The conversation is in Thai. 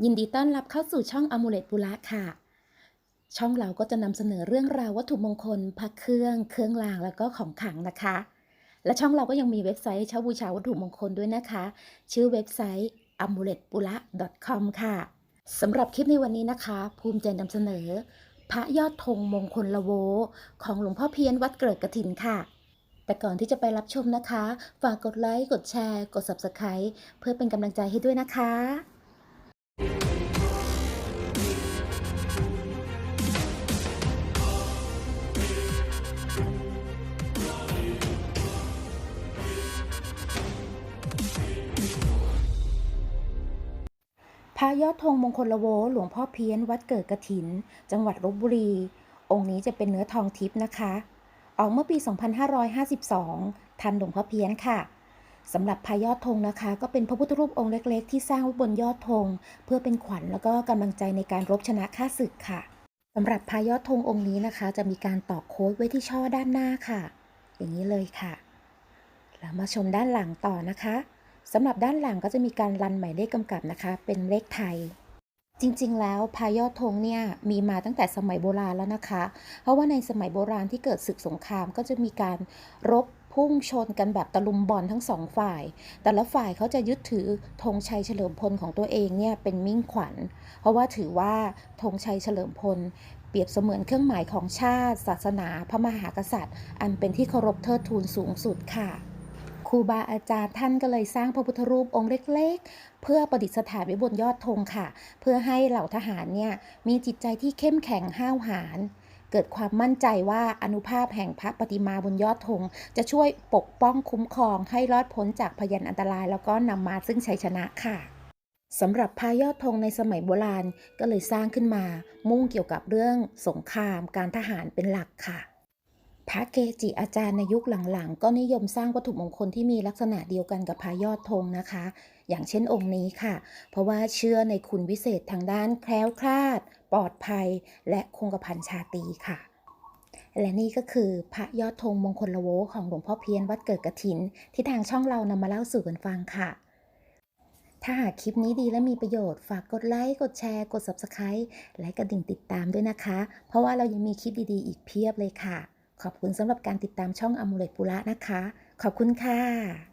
ยินดีต้อนรับเข้าสู่ช่องอมูเลตปุระค่ะ ช่องเราก็จะนำเสนอเรื่องราววัตถุมงคลพระเครื่อง เครื่องรางแล้วก็ของขลังนะคะ และช่องเราก็ยังมีเว็บไซต์เช่าบูชาวัตถุมงคลด้วยนะคะ ชื่อเว็บไซต์ a m u l e t p u r a com ค่ะสำหรับคลิปในวันนี้นะคะ ภูมิใจนำเสนอ พระยอดธงมงคลละโว ของหลวงพ่อเพี้ยนวัดเกิดกระถินค่ะแต่ก่อนที่จะไปรับชมนะคะ ฝากกดไลค์ กดแชร์ กด Subscribe เพื่อเป็นกำลังใจให้ด้วยนะคะ พระยอดธงมงคลละโวหลวงพ่อเพี้ยนวัดเกิดกระถิน จังหวัดลบบุรี องค์นี้จะเป็นเนื้อทองทิพย์นะคะ ออกเมื่อปี 2552 ทันหลวงพ่อเพี้ยนค่ะสำหรับพระยอดธงนะคะ ก็เป็นพระพุทธรูปองค์เล็ก ๆ ที่สร้างไว้บนยอดธงเพื่อเป็นขวัญแล้วก็กำลังใจในการรบชนะข้าศึกค่ะ สำหรับพระยอดธงองค์นี้นะคะ จะมีการตอกโค้ดไว้ที่ช่อด้านหน้าค่ะ อย่างนี้เลยค่ะ แล้วมาชมด้านหลังต่อนะคะสำหรับด้านหลังก็จะมีการรันหมายเลขกำกับนะคะ เป็นเลขไทย จริงๆ แล้วพายอดธงเนี่ยมีมาตั้งแต่สมัยโบราณแล้วนะคะ เพราะว่าในสมัยโบราณที่เกิดศึกสงครามก็จะมีการรบ พุ่งชนกันแบบตะลุมบอลทั้งสองฝ่าย แต่ละฝ่ายเขาจะยึดถือธงชัยเฉลิมพลของตัวเองเนี่ยเป็นมิ่งขวัญ เพราะว่าถือว่าธงชัยเฉลิมพลเปรียบเสมือนเครื่องหมายของชาติ ศาสนา พระมหากษัตริย์ อันเป็นที่เคารพเทิดทูนสูงสุดค่ะครูบาอาจารย์ท่านก็เลยสร้างพระพุทธรูปองค์เล็กๆ เพื่อประดิษฐานไว้บนยอดธงค่ะ เพื่อให้เหล่าทหารเนี่ยมีจิตใจที่เข้มแข็งห้าวหาญ เกิดความมั่นใจว่าอนุภาพแห่งพระปฏิมาบนยอดธงจะช่วยปกป้องคุ้มครองให้รอดพ้นจากพยันอันตราย แล้วก็นำมาซึ่งชัยชนะค่ะสำหรับพายอดธงในสมัยโบราณก็เลยสร้างขึ้นมา มุ่งเกี่ยวกับเรื่องสงครามการทหารเป็นหลักค่ะ พระเกจิอาจารย์ในยุคหลังๆ ก็นิยมสร้างวัตถุมงคลที่มีลักษณะเดียวกันกับพระยอดธงนะคะ อย่างเช่นองค์นี้ค่ะ เพราะว่าเชื่อในคุณวิเศษทางด้านแคล้วคลาด ปลอดภัย และคงกระพันชาตีค่ะ และนี่ก็คือพระยอดธงมงคลละโวของหลวงพ่อเพี้ยนวัดเกิดกระถิน ที่ทางช่องเรานำมาเล่าสู่กันฟังค่ะ ถ้าหากคลิปนี้ดีและมีประโยชน์ฝากกดไลค์กดแชร์ กด Subscribe และกระดิ่งติดตามด้วยนะคะ เพราะว่าเรายังมีคลิปดีๆ อีกเพียบเลยค่ะ ขอบคุณสำหรับการติดตามช่องอมูเลตปุระนะคะ ขอบคุณค่ะ